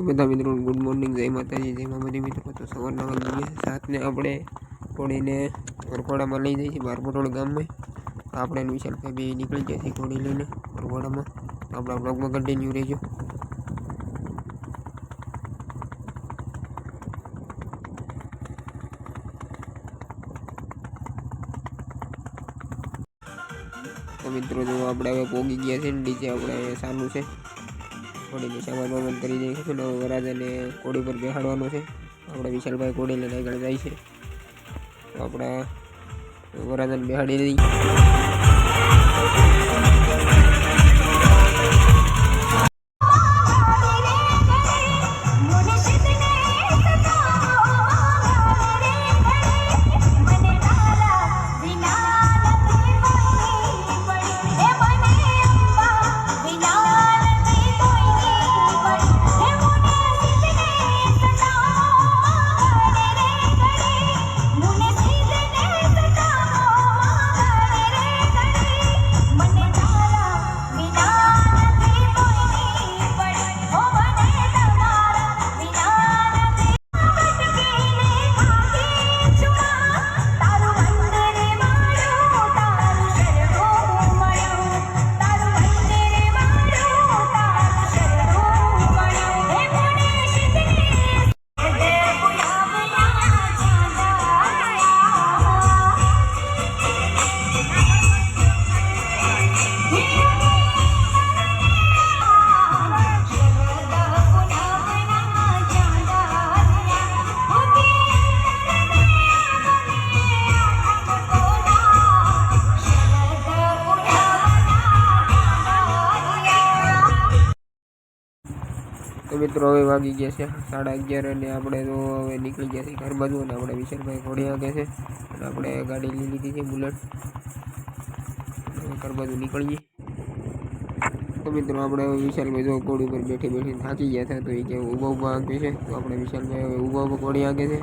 તો બધા મિત્રો ગુડ મોર્નિંગ જય માતાજી, જય મામાજી મિત્રો. તો સવારના વાગી સાતને આપણે ઘોડીને વરઘોડામાં લઈ જઈએ છીએ બાર ગામમાં. આપણે વિશાલભાઈ બે નીકળી ગયા છીએ ઘોડી લઈને વરઘોડામાં. આપણા બ્લોગમાં કન્ટિન્યુ રહેજો. મિત્રો, જો આપણે હવે પોગી ગયા છે ને, નીચે આપણે સારું છે. ઘોડીને સામાન વામાન કરી દઈએ છે. હવે વરાજાને ઘોડી પર બેહાડવાનો છે. આપણે વિશાલભાઈ કોડી લઈને આગળ જાય છે. તો આપણે વરાજાને બેહાડી દઈએ તો મિત્રો હવે વાગી ગયા છે સાડા અગિયાર અને આપણે તો હવે નીકળી ગયા છે ઘર બાજુ અને આપણે વિશાલભાઈ ઘોડી આગે છે અને આપણે ગાડી લઈ લીધી છે બુલેટ. ઘર બાજુ નીકળીએ. તો મિત્રો આપણે હવે વિશાલભાઈ જો ઘોડી ઉપર બેઠી બેઠી થાકી ગયા છે તો એ કે ઊભા ઊભા આંકે છે. તો આપણે વિશાલભાઈ હવે ઊભા ઊભા ઘોડી આગે છે.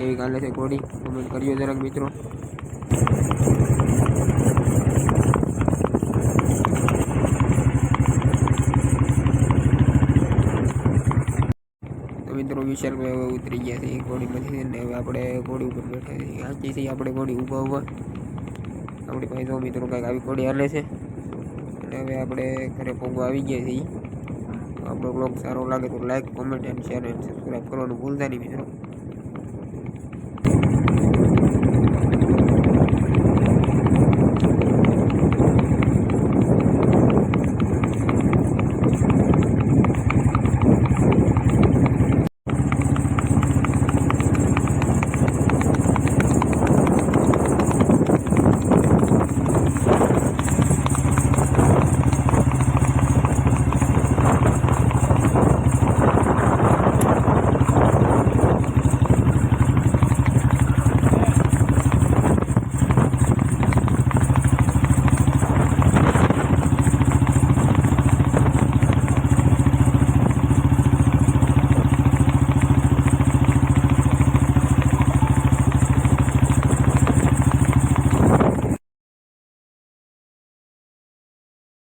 એવી કાલે છે ઘોડી. કમેન્ટ કર્યો જરાક મિત્રો. મિત્રો વિશાલભાઈ હવે ઉતરી ગયા છે. ઘોડીમાંથી અને હવે આપણે ઘોડી ઉપર બેઠા છીએ. આંચીથી આપણે ઘોડી ઊભા ઊભા. આપણી પાસે જો મિત્રો કાંઈક આવી ઘોડી હાલે છે. અને હવે આપણે ઘરે પગવા આવી ગયા છીએ. આપણો બ્લોગ સારો લાગે તો like comment and share and subscribe કરવાનું ભૂલતા નહીં મિત્રો.